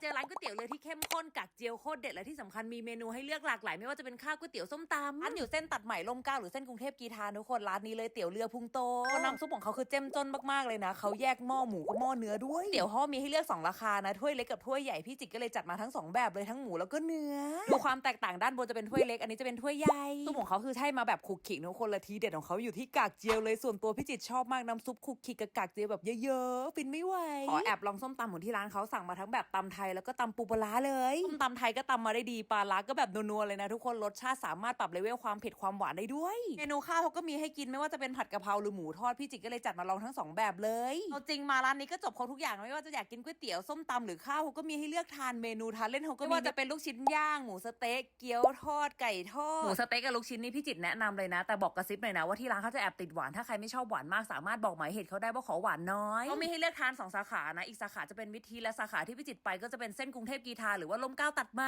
เจอร้านก๋วยเตี๋ยวเรือที่เข้มข้นกักเจียวโคตรเด็ดและที่สำคัญมีเมนูให้เลือกหลากหลายไม่ว่าจะเป็นข้าวก๋วยเตี๋ยวส้มตำร้านอยู่เส้นตัดใหม่ลมเกล้าหรือเส้นกรุงเทพกีทาทุกคนร้านนี้เลยเตี๋ยวเรือพุงโตน้ำซุปของเขาคือเจ้มจนมากๆเลยนะเขาแยกหม้อหมูกับหม้อเนื้อด้วยเตี๋ยวห่อมีให้เลือกสองราคานะถ้วยเล็กกับถ้วยใหญ่พี่จิกก็เลยจัดมาทั้งสองแบบเลยทั้งหมูแล้วก็เนื้อดูความแตกต่างด้านบนจะเป็นถ้วยเล็กอันนี้จะเป็นถ้วยใหญ่ซุปของเขาคือให้มาแบบคลุกคลิกทุกคนและทีเด็ดของเขาอยู่ที่กากเจียวเลยส่วนตัวพี่จิตชอบมากน้ำซุปคลุกคลิกกับกากเจียวแบบเยอะๆฟินไม่ไหวขอแอบลองส้มตำของที่ร้านเขาสั่งมาทั้งแบบตำไทยแล้วก็ตำปูปลาร้าเลยส้มตำไทยก็ตำมาได้ดีปลาร้าก็แบบนัวๆเลยนะทุกคนรสชาติสามารถปรับเลเวลความเผ็ดความหวานได้ด้วย เมนูข้าวเขาก็มีให้กินไม่ว่าจะเป็นผัดกะเพราหรือหมูทอดพี่จิตก็เลยจัดมาลองทั้งสองแบบเลยเอาจริงมาร้านนี้ก็จบครบทุกอย่างไม่ว่าจะอยากกินก๋วยเตี๋ยวส้มตำหรือข้าวเขาก็มีให้เลือกทานเมนูทานเล่นเขาก็มีไม่ว่าจะเป็นลูกชิ้นย่างหมูสะเต๊กเกี๊ยวทอดไก่ทอดหมูสะเต๊กกับลูกชิ้นนี่พี่จิตแนะนำเลยนะ แต่บอกกระซิบหน่อยนะว่าที่ร้านเขาจะแอบติดหวานถ้าใครไม่ชอบหวานมากสามารถบอกหมายเหตุเขาได้ว่าขอหวานน้อยก็มีให้เลือกทานสองสาขานะอีกสาขาจะเป็นวิธีและสาขาที่พี่จิตไปก็จะเป็นเส้นกรุงเทพกีทาหรือว่าลมเก้าตัดไหม